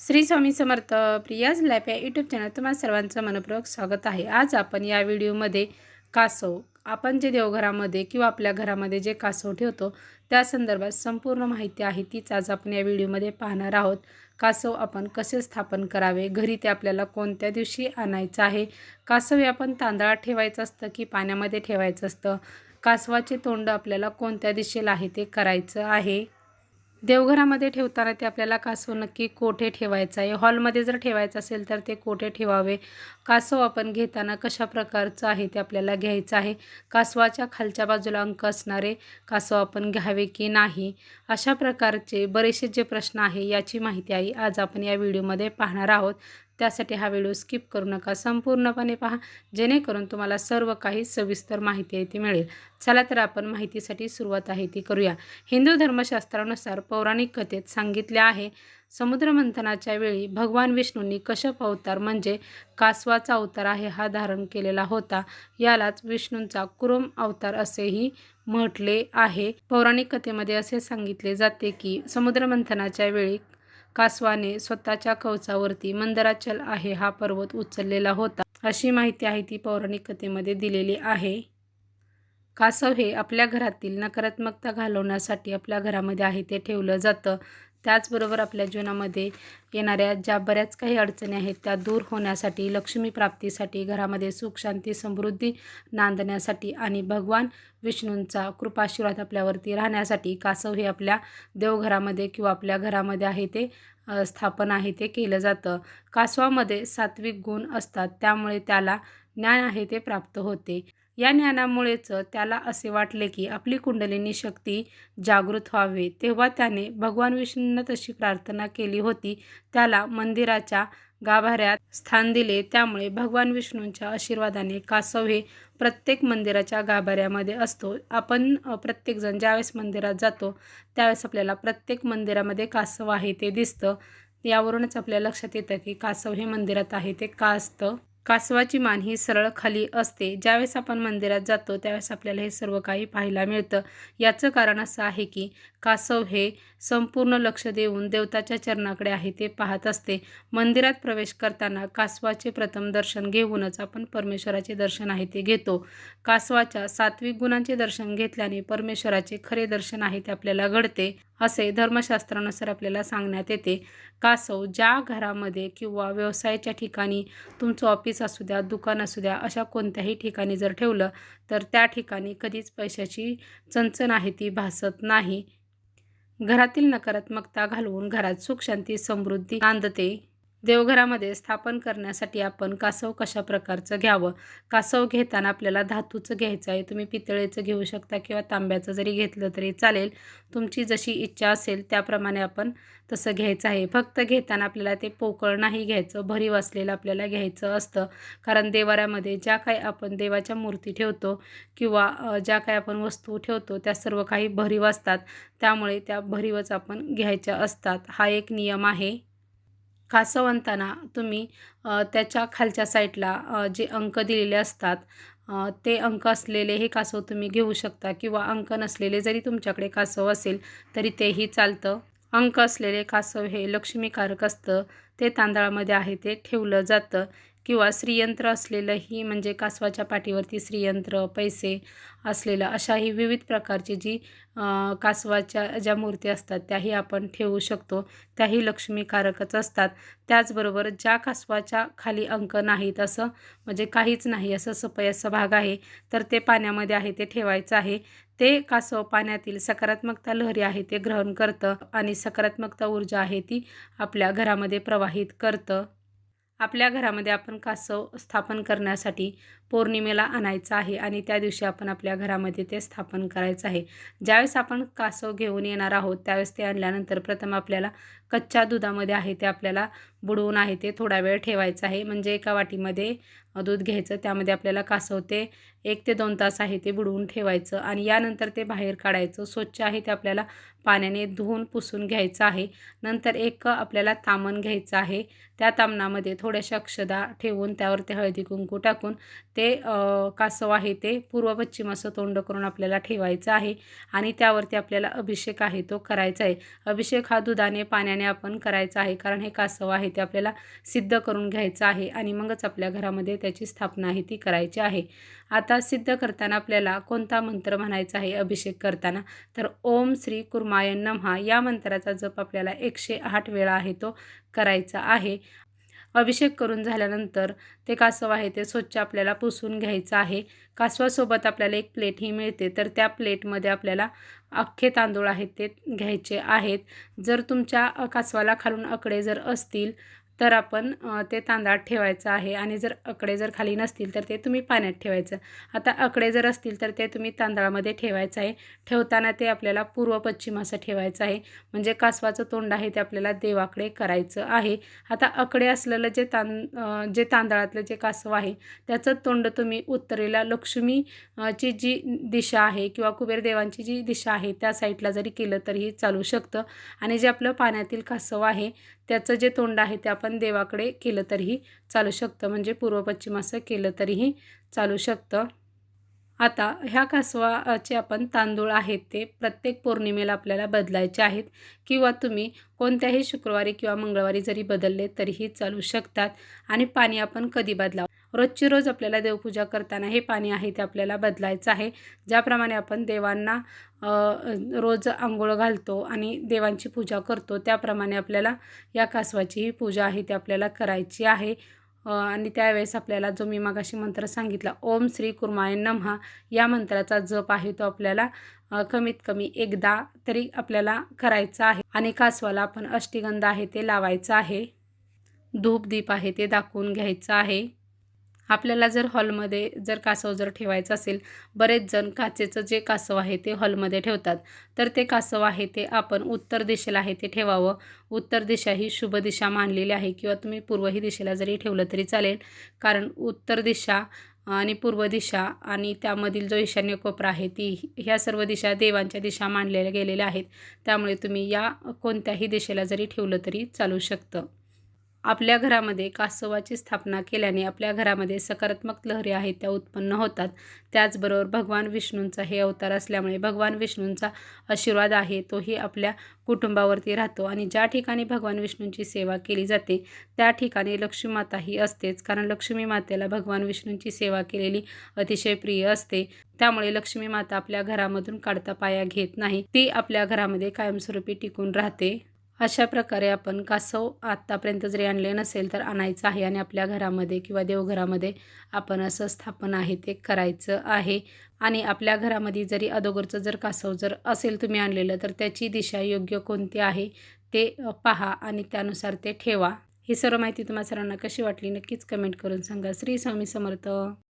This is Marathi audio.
श्री स्वामी समर्थ प्रियाज लॅप या यूट्यूब चॅनल तुम्हाला सर्वांचं मनपूर्वक स्वागत आहे. आज आपण या व्हिडिओमध्ये कासव आपण जे देवघरामध्ये किंवा आपल्या घरामध्ये जे कासव ठेवतो त्या संदर्भात संपूर्ण माहिती आहे. तीच आज आपण या व्हिडिओमध्ये पाहणार आहोत. कासव आपण कसे स्थापन करावे? घरी ते आपल्याला कोणत्या दिवशी आणायचं आहे? कासव हे आपण तांदळात ठेवायचं असतं की पाण्यामध्ये ठेवायचं असतं? कासवाचे तोंड आपल्याला कोणत्या दिशेला आहे ते करायचं आहे? देवघरामध्ये ठेवताना ते आपल्याला कासव नक्की कोठे ठेवायचं आहे? हॉलमध्ये जर ठेवायचं असेल तर ते कोठे ठेवावे? कासव आपण घेताना कशा प्रकारचं आहे ते आपल्याला घ्यायचं आहे? कासवाच्या खालच्या बाजूला अंक असणारे कासव आपण घ्यावे की नाही? अशा प्रकारचे बरेचसे जे प्रश्न आहे याची माहिती आहे आज आपण या व्हिडिओमध्ये पाहणार आहोत. त्यासाठी हा व्हिडिओ स्किप करू नका. संपूर्णपणे पहा. जेणेकरून तुम्हाला सर्व काही सविस्तर माहिती आहे ती मिळेल. चला तर आपण माहितीसाठी सुरुवात आहे ती करूया. हिंदू धर्मशास्त्रानुसार पौराणिक कथेत सांगितले आहे समुद्रमंथनाच्या वेळी भगवान विष्णूंनी कश्यप अवतार म्हणजे कासवाचा अवतार आहे हा धारण केलेला होता. यालाच विष्णूंचा कुरुम अवतार असेही म्हटले आहे. पौराणिक कथेमध्ये असे सांगितले जाते की समुद्रमंथनाच्या वेळी कासवाने स्वतःच्या कवचावरती मंदराचल आहे हा पर्वत उचललेला होता. अशी माहिती आहे ती पौराणिक कथेमध्ये दिलेली आहे. कासव हे आपल्या घरातील नकारात्मकता घालवण्यासाठी आपल्या घरामध्ये आहे ते ठेवलं जातं. त्याचबरोबर आपल्या जीवनामध्ये येणाऱ्या ज्या बऱ्याच काही अडचणी आहेत त्या दूर होण्यासाठी लक्ष्मी प्राप्तीसाठी घरामध्ये सुख शांती समृद्धी नांदण्यासाठी आणि भगवान विष्णूंचा कृपाशीर्वाद आपल्यावरती राहण्यासाठी कासव हे आपल्या देवघरामध्ये किंवा आपल्या घरामध्ये आहे ते स्थापन आहे ते केलं जातं. कासवामध्ये सात्विक गुण असतात त्यामुळे त्याला ज्ञान आहे ते प्राप्त होते. या ज्ञानामुळेच त्याला असे वाटले की आपली कुंडलिनी शक्ती जागृत व्हावी. तेव्हा त्याने भगवान विष्णूंना तशी प्रार्थना केली होती. त्याला मंदिराच्या गाभाऱ्यात स्थान दिले. त्यामुळे भगवान विष्णूंच्या आशीर्वादाने कासव हे प्रत्येक मंदिराच्या गाभाऱ्यामध्ये असतो. आपण प्रत्येकजण ज्यावेळेस मंदिरात जातो त्यावेळेस आपल्याला प्रत्येक मंदिरामध्ये कासव आहे ते दिसतं. यावरूनच आपल्या लक्षात येतं की कासव हे मंदिरात आहे. ते का असतं? कासवाची मान ही सरळ खाली असते. ज्यावेळेस आपण मंदिरात जातो त्यावेळेस आपल्याला हे सर्व काही पाहायला मिळतं. याचं कारण असं आहे की कासव हे संपूर्ण लक्ष देऊन देवताच्या चरणाकडे आहे ते पाहत असते. मंदिरात प्रवेश करताना कासवाचे प्रथम दर्शन घेऊनच आपण परमेश्वराचे दर्शन आहे ते घेतो. कासवाच्या सात्विक गुणांचे दर्शन घेतल्याने परमेश्वराचे खरे दर्शन आहे ते आपल्याला घडते. असे धर्मशास्त्रानुसार आपल्याला सांगण्यात येते. कासव ज्या घरामध्ये किंवा व्यवसायाच्या ठिकाणी तुमचं ऑफिस असू द्या दुकान असू द्या अशा कोणत्याही ठिकाणी जर ठेवलं तर त्या ठिकाणी कधीच पैशाची चणचण आहे ती भासत नाही. घरातील नकारात्मकता घालवून घरात सुख शांती समृद्धी नांदते देवघरामध्ये स्थापन करण्यासाठी आपण कासव कशा प्रकारचं घ्यावं? कासव घेताना आपल्याला धातूचं घ्यायचं आहे. तुम्ही पितळेचं घेऊ शकता किंवा तांब्याचं जरी घेतलं तरी चालेल. तुमची जशी इच्छा असेल त्याप्रमाणे आपण तसं घ्यायचं आहे. फक्त घेताना आपल्याला ते पोकळ नाही घ्यायचं. भरीव असलेलं आपल्याला घ्यायचं असतं. कारण देवाऱ्यामध्ये ज्या काही आपण देवाच्या मूर्ती ठेवतो किंवा ज्या काही आपण वस्तू ठेवतो त्या सर्व काही भरीव असतात. त्यामुळे त्या भरीवच आपण घ्यायच्या असतात. हा एक नियम आहे. कासवंताना तुम्ही त्याच्या खालच्या साईडला जे अंक दिलेले असतात ते अंक असलेले हे कासव तुम्ही घेऊ शकता किंवा अंक नसलेले जरी तुमच्याकडे कासव असेल तरी तेही चालतं. अंक असलेले कासव हे लक्ष्मीकारक असतं ते तांदळामध्ये आहे ते ठेवलं जातं. किंवा श्रीयंत्र असलेलंही म्हणजे कासवाच्या पाठीवरती श्रीयंत्र पैसे असलेलं अशाही विविध प्रकारची जी कासवाच्या ज्या मूर्ती असतात त्याही आपण ठेवू शकतो. त्याही लक्ष्मीकारकच असतात. त्याचबरोबर ज्या कासवाच्या खाली अंक नाहीत असं म्हणजे काहीच नाही असं सपयस भाग आहे तर ते पाण्यामध्ये आहे ते ठेवायचं आहे. ते कासव पाण्यातील सकारात्मकता लहरी आहे ते ग्रहण करतं आणि सकारात्मकता ऊर्जा आहे ती आपल्या घरामध्ये प्रवाहित करतं. आपल्या घरामध्ये आपण कासव स्थापन करण्यासाठी पौर्णिमेला आणायचं आहे आणि त्या दिवशी आपण आपल्या घरामध्ये ते स्थापन करायचं आहे. ज्यावेळेस आपण कासव घेऊन येणार आहोत त्यावेळेस ते आणल्यानंतर प्रथम आपल्याला कच्च्या दुधामध्ये आहे ते आपल्याला बुडवून आहे ते थोडा वेळ ठेवायचं आहे. म्हणजे एका वाटीमध्ये दूध घ्यायचं त्यामध्ये आपल्याला कासव ते एक ते दोन तास आहे ते बुडवून ठेवायचं आणि यानंतर ते बाहेर काढायचं. स्वच्छ आहे ते आपल्याला पाण्याने धुवून पुसून घ्यायचं आहे. नंतर एक आपल्याला तामण घ्यायचं आहे. त्या तामणामध्ये थोड्याशा अक्षदा ठेवून त्यावर ते हळदी कुंकू टाकून ते कासव आहे ते पूर्व पश्चिम असं तोंड करून आपल्याला ठेवायचं आहे आणि त्यावरती आपल्याला अभिषेक आहे तो करायचा आहे. अभिषेक हा दुधाने पाण्याने आपण करायचा आहे कारण हे कासव आहे ते आपल्याला सिद्ध करून घ्यायचं आहे आणि मगच आपल्या घरामध्ये त्याची स्थापना आहे ती करायची आहे. आता सिद्ध करताना आपल्याला कोणता मंत्र म्हणायचा आहे अभिषेक करताना? तर ओम श्री कुर्माय नमहा या मंत्राचा जप आपल्याला एकशे आठ वेळा आहे तो करायचा आहे. अभिषेक करून झाल्यानंतर ते कासव आहे ते स्वच्छ आपल्याला पुसून घ्यायचं आहे. कासवासोबत आपल्याला एक प्लेट ही मिळते तर त्या प्लेटमध्ये आपल्याला अख्खे तांदूळ आहेत ते घ्यायचे आहेत. जर तुमच्या कासवाला खालून आकडे जर असतील तर आपण ते तांदळात ठेवायचं आहे आणि जर आकडे जर खाली नसतील तर ते तुम्ही पाण्यात ठेवायचं. आता आकडे जर असतील तर ते तुम्ही तांदळामध्ये ठेवायचं आहे. ठेवताना ते आपल्याला पूर्व पश्चिम असं ठेवायचं आहे. म्हणजे कासवाचं तोंड आहे ते आपल्याला देवाकडे करायचं आहे. आता आकडे असलेलं जे तां जे तांदळातलं जे कासव आहे त्याचं तोंड तुम्ही उत्तरेला लक्ष्मी ची जी दिशा आहे किंवा कुबेर देवांची जी दिशा आहे त्या साईडला जरी केलं तरीही चालू शकतं. आणि जे आपलं पाण्यातील कासव आहे त्याचं जे तोंड आहे ते आपण देवाकडे केलं तरीही चालू शकतं. म्हणजे पूर्व पश्चिम असं केलं तरीही चालू शकतं. आता ह्या कासवाचे आपण तांदूळ आहेत ते प्रत्येक पौर्णिमेला आपल्याला बदलायचे आहेत. किंवा तुम्ही कोणत्याही शुक्रवारी किंवा मंगळवारी जरी बदलले तरीही चालू शकतात. आणि पाणी आपण कधी बदलावं? रोजची रोज आपल्याला देवपूजा करताना हे पाणी आहे ते आपल्याला बदलायचं आहे. ज्याप्रमाणे आपण देवांना रोज आंघोळ घालतो आणि देवांची पूजा करतो त्याप्रमाणे आपल्याला या कासवाची ही पूजा आहे ती आपल्याला करायची आहे. आणि त्यावेळेस आपल्याला जो मी मागाशी मंत्र सांगितला ओम श्री कुर्माय नमहा या मंत्राचा जप आहे तो आपल्याला कमीत कमी एकदा तरी आपल्याला करायचा आहे. आणि कासवाला आपण अष्टिगंध आहे ते लावायचं आहे. धूप दीप आहे ते दाखवून घ्यायचं आहे. आपल्याला जर हॉलमध्ये जर कासव जर ठेवायचं असेल बरेच जण काचेचं जे कासव आहे ते हॉलमध्ये ठेवतात. तर ते कासव आहे ते आपण उत्तर दिशेला आहे ते ठेवावं. उत्तर दिशा ही शुभ दिशा मानलेली आहे किंवा तुम्ही पूर्व ही दिशेला जरी ठेवलं तरी चालेल. कारण उत्तर दिशा आणि पूर्व दिशा आणि त्यामधील जो ईशान्य कोपरा आहे ती ह्या सर्व दिशा देवांच्या दिशा मानलेल्या गेलेल्या आहेत. त्यामुळे तुम्ही या कोणत्याही दिशेला जरी ठेवलं तरी चालू शकतं. आपल्या घरामध्ये कासवाची स्थापना केल्याने आपल्या घरामध्ये सकारात्मक लहरी आहेत त्या उत्पन्न होतात. त्याचबरोबर भगवान विष्णूंचा हे अवतार असल्यामुळे भगवान विष्णूंचा आशीर्वाद आहे तोही आपल्या कुटुंबावरती राहतो आणि ज्या ठिकाणी भगवान विष्णूंची सेवा केली जाते त्या ठिकाणी लक्ष्मी माता ही असतेच. कारण लक्ष्मी मातेला भगवान विष्णूंची सेवा केलेली अतिशय प्रिय असते. त्यामुळे लक्ष्मी माता आपल्या घरामधून काढता पाया घेत नाही. ती आपल्या घरामध्ये कायमस्वरूपी टिकून राहते. अशा प्रकारे आपण कासव आत्तापर्यंत जरी आणले नसेल तर आणायचं आहे आणि आपल्या घरामध्ये किंवा देवघरामध्ये आपण असं स्थापन आहे ते करायचं आहे. आणि आपल्या घरामध्ये जरी अदोगरचं जर कासव जर असेल तुम्ही आणलेलं तर त्याची दिशा योग्य कोणती आहे ते पहा आणि त्यानुसार ते ठेवा. ही सर्व माहिती तुम्हा सरांना कशी वाटली नक्कीच कमेंट करून सांगा. श्री स्वामी समर्थ.